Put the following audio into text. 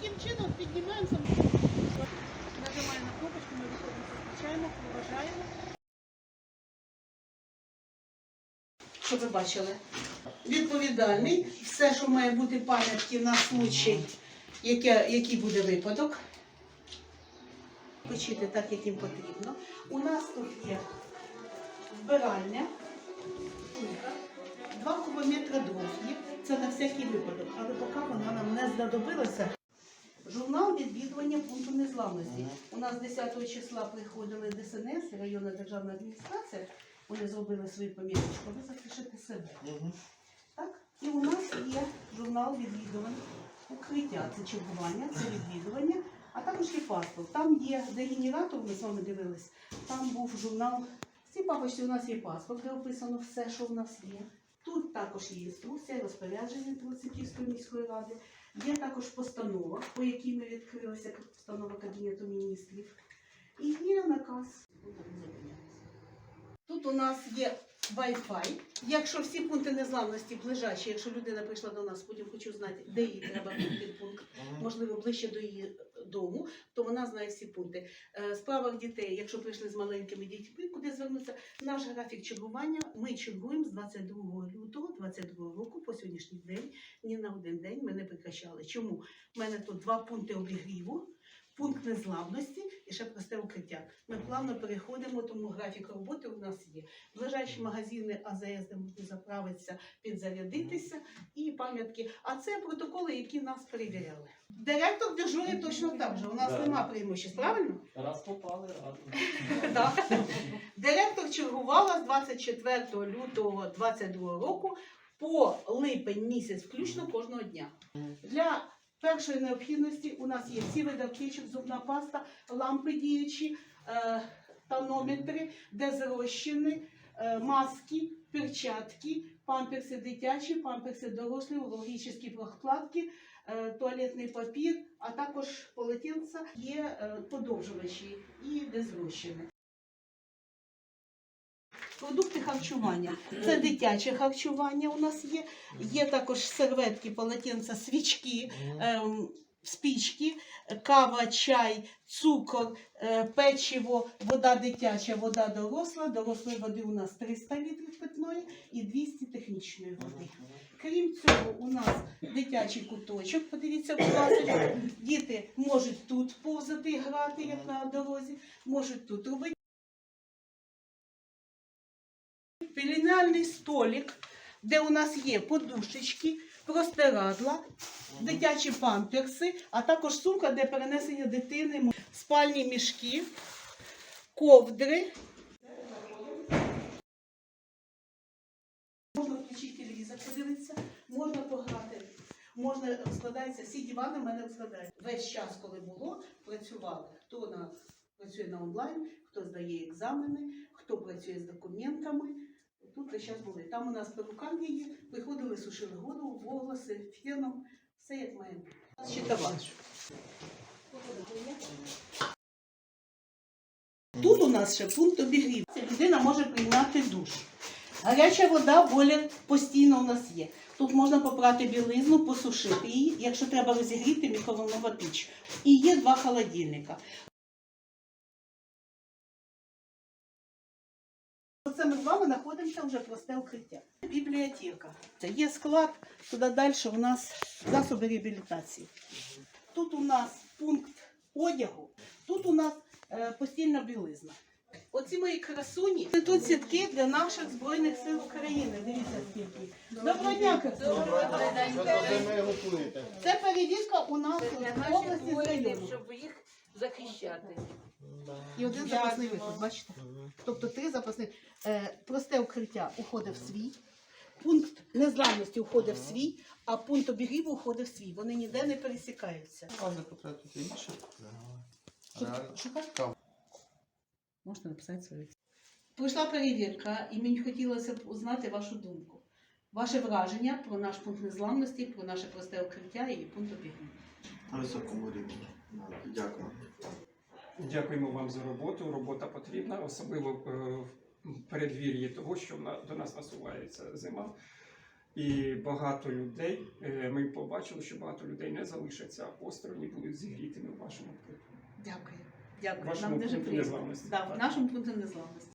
Таким чином піднімаємося, нажимаємо на кнопочку, ми виходимо, включаємо, вважаємо. Що ви бачили? Відповідальний, все, що має бути пам'ятки на случай, яке, який буде випадок. Печити так, як їм потрібно. У нас тут є вбиральня, два кубометри довгі. Це на всякий випадок, але поки вона нам не знадобилася. Журнал відвідування пункту незламності. У нас 10 числа приходили ДСНС, районна державна адміністрація. Вони зробили свою поміточку. Ви запишете себе. Так? І у нас є журнал відвідувань укриття. Це чергування, це відвідування, а також є паспорт. Там є де генератор, ми з вами дивились. Там був журнал. В цій папочці у нас є паспорт, де описано все, що в нас є. Тут також є інструкція, розпорядження Трусиківської міської ради. Є також постанова, по якій ми відкрилися, постанова Кабінету міністрів. І є наказ. Тут у нас є Wi-Fi. Якщо всі пункти незламності ближайші, якщо людина прийшла до нас, потім хочу знати, де їй треба бути пункт, можливо, ближче до її дому, то вона знає всі пункти. Е, В справах дітей, якщо прийшли з маленькими дітьми, куди звернутися, наш графік чергування ми чергуємо з 22 лютого 22 року по сьогоднішній день. Ні на один день ми не прекращали. Чому? У мене тут два пункти обігріву. Пункт незламності і ще просте укриття. Ми плавно переходимо, тому графік роботи у нас є. Ближайші магазини АЗС, де можна заправитися, підзарядитися і пам'ятки. А це протоколи, які нас перевіряли. Директор дежурить точно так же. У нас Да. нема преимуществ, правильно? Раз попали, раз. Директор чергувала з 24 лютого 22 року по липень місяць, включно кожного дня. Для першої необхідності у нас є всі види аптечок, зубна паста, лампи діючі, е, тонометри, дезрозчини, е, маски, перчатки, памперси дитячі, памперси дорослі, урологічні прокладки, е, туалетний папір, а також полотенця є подовжувачі і дезрозчини. Продукти харчування. Це дитяче харчування у нас є. Є також серветки, полотенця, свічки, ем, спічки, кава, чай, цукор, е, печиво, вода дитяча, вода доросла. Дорослої води у нас 300 літрів питної і 200 технічної води. Крім цього, у нас дитячий куточок. Подивіться, будь ласка, діти можуть тут повзати і грати, як на дорозі, можуть тут робити. Пеленальний столик, де у нас є подушечки, простирадла, дитячі памперси, а також сумка, де перенесення дитини, спальні мішки, ковдри. Можна включити телевізор, подивитися, можна пограти. Можна розкладається, всі дивани в мене розкладаються. Весь час, коли було, працювали. Хто на, працює на онлайн, хто здає екзамени, хто працює з документами. Тут час були. Там у нас перукарня є, приходили, сушили голову, волоси, феном, все як має бути. Щитова. Тут у нас ще пункт обігрів. Людина може приймати душ. Гаряча вода боля постійно у нас є. Тут можна попрати білизну, посушити її, якщо треба розігріти мікроволнова піч. І є два холодильника. Оце ми з вами знаходимося вже просте укриття. Бібліотека. Це є склад, туди далі у нас засоби реабілітації. Тут у нас пункт одягу, тут у нас е, постільна білизна. Оці мої красуні. Це тут сітки для наших Збройних сил України. Дивіться скільки. Доброго дня, красуні. Це перевірка у нас в області захищати. І один запасний виход, бачите? Тобто три запасних. Е, просте укриття уходить в свій, пункт незламності уходить в свій, а пункт обігріву уходить в свій. Вони ніде не пересікаються. Можна потратити інше. Шукай. Каву. Можете написати свою. Пройшла перевірка, і мені хотілося б узнати вашу думку. Ваше враження про наш пункт незламності, про наше просте укриття і пункт обігріву. На високому рівні. Дякуємо вам за роботу. Робота потрібна, особливо е, в передвір'ї того, що до нас насувається зима. І багато людей, е, ми побачили, що багато людей не залишаться осторонь і будуть зігрітими в вашому пункті. Дякую. Дякую. Вашому Нам дуже приємно. Да, в нашому пункті незламності.